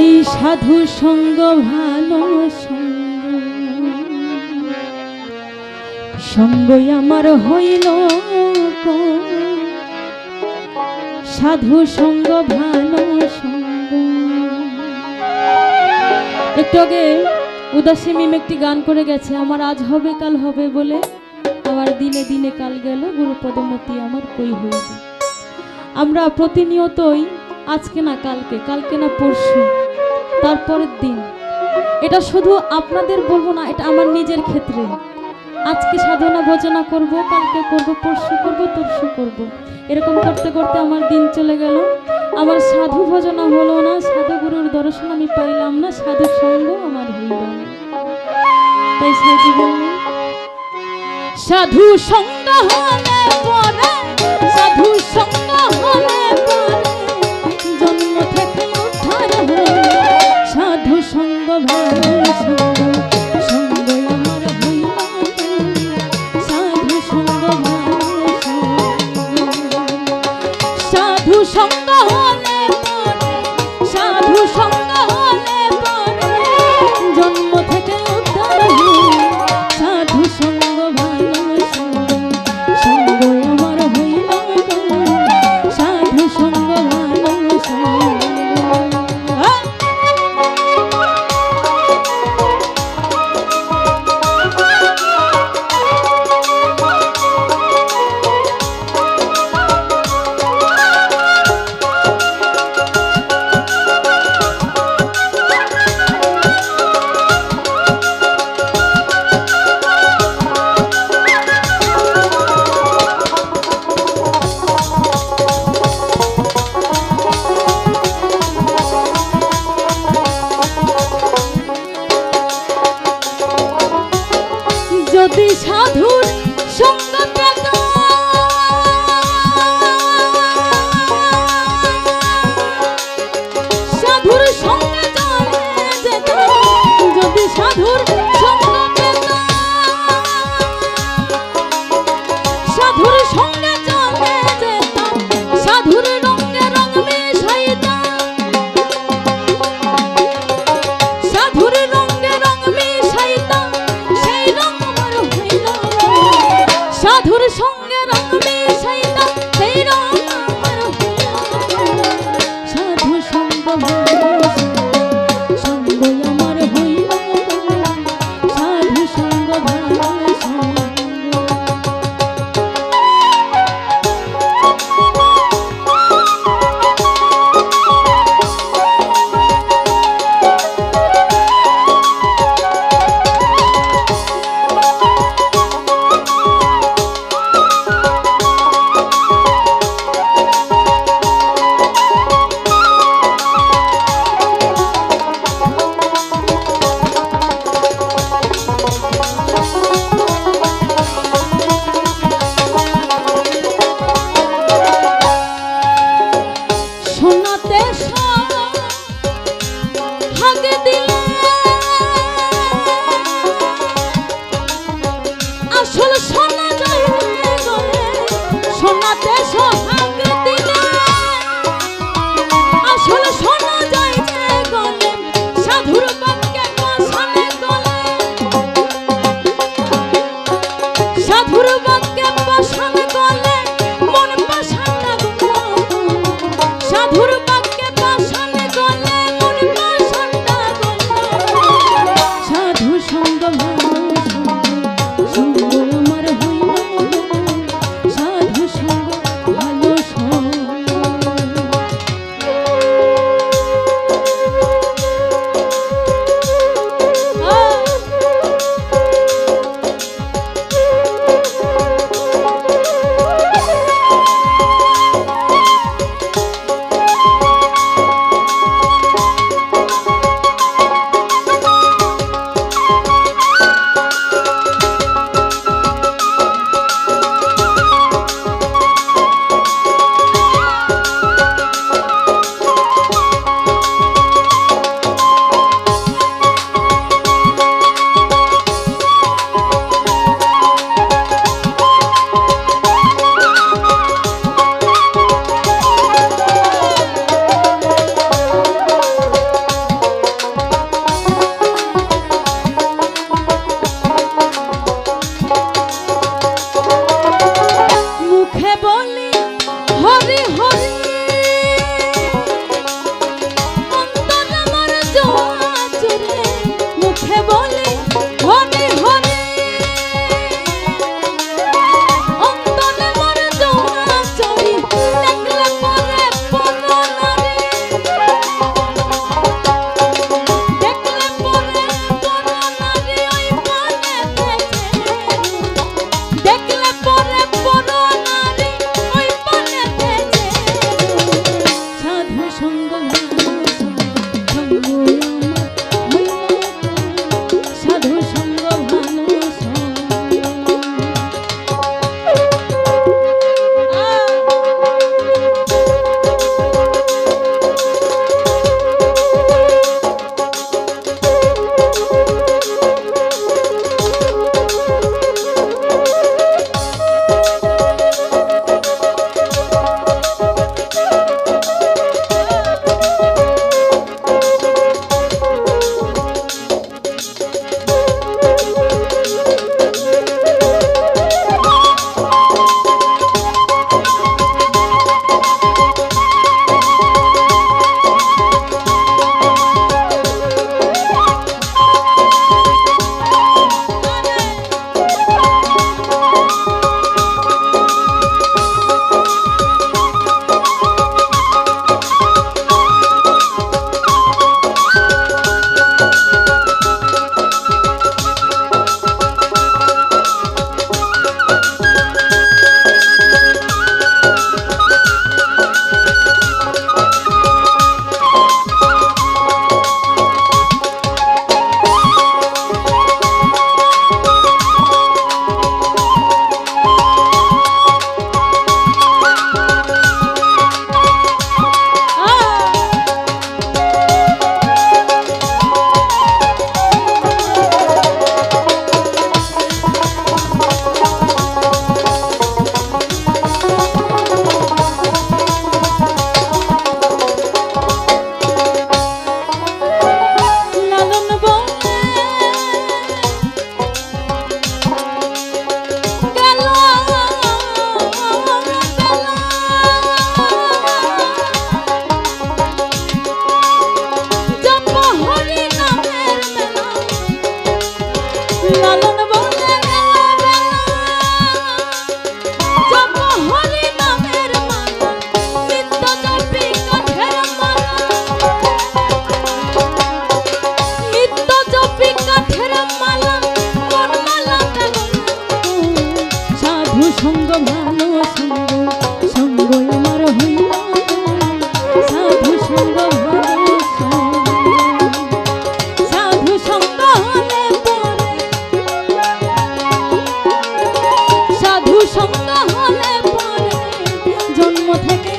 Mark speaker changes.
Speaker 1: এই সাধু সঙ্গ, ভালো সঙ্গ। সঙ্গই আমার হইল সাধু সঙ্গ, ভালো সঙ্গ। একটু আগে উদাসী মিম একটি গান করে গেছে, আমার আজ হবে, কাল হবে বলে। আবার দিনে দিনে কাল গেল গুরুপদমতি আমার কই হইল আমরা প্রতিনিয়তই আজকে না কালকে কালকে না পরশু, তারপরের দিন। এটা শুধু আপনাদের বলব না, এটা আমার নিজের ক্ষেত্রে। আজকে সাধনা ভোজনা করব, কালকে করব, পরশু করব তরশু করব। এরকম করতে করতে আমার দিন চলে গেল। আমার সাধু ভোজনা হলো না, সাধু গুরুর দর্শন আমি পাইলাম না, সাধু সঙ্গ আমার হইল না। তাই সাধু সাধু সঙ্গ হলে পরে সঙ্গ হলে পরে জন্ম থেকে